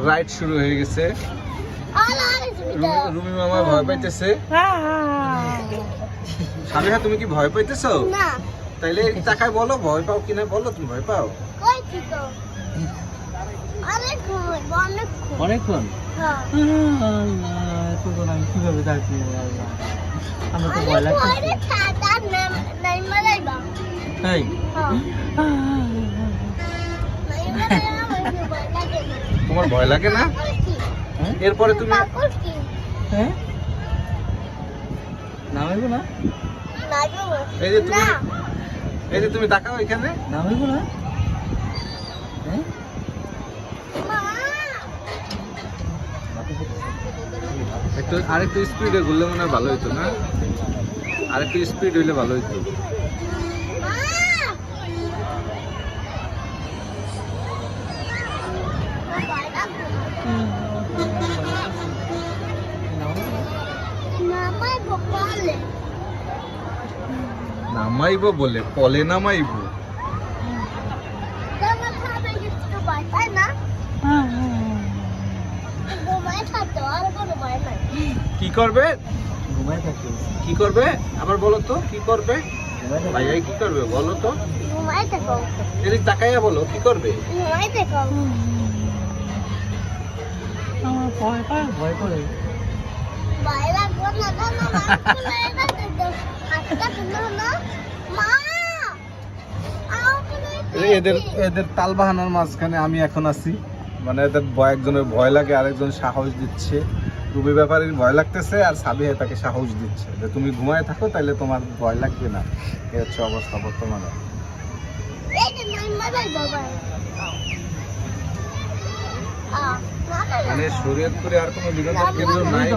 Ride শুরু হয়ে গেছে। রুমি- রুমি মামা ভয় পাইতেছে। সামিহা তুমি কি ভয় পাইতেছো? তাইলে টাকায় বলো ভয় পাও কিনা বলো তুমি ভয় পাও? অনেকক্ষণ হ্যাঁ। এতক্ষণ আমি কীভাবে থাকি আমার তো ভয় অনেক তোমার ভয় লাগে না? এরপরে তুমি হ্যাঁ? নামাইবো না? এই যে তুমি এই যে তুমি তাকাও এখানে। নামাইবো না? হ্যাঁ? একটু আরেকটু স্পিডে ঘুরলে মনে হয় ভালো হতো না? আরেকটু স্পিড হইলে ভালো হতো নামাইবো বলে পলে নামাইবো। কি করবে? কি করবে? আবার বলো তো কি করবে? থাকি কি করবে বলো তো। তাকাইয়া বলো কি করবে? এদের এদের তাল বাহানার মাঝখানে আমি এখন আছি। মানে এদের একজনের ভয় লাগে, আরেকজন সাহস দিচ্ছে। রুবি ব্যাপারীর ভয় লাগতেছে আর সাবিয়া তাকে সাহস দিচ্ছে। যে তুমি ঘুমায় থাকো তাহলে তোমার ভয় লাগবে না। এ হচ্ছে অবস্থা বর্তমানে এই যে নাই মারাই বাবা আ না না মানে শরীয়তপুরে আর কোনো বিনোদন কেন্দ্র নাই।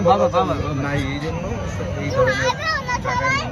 নাই এই জন্য এই ধরনের না জায়গায়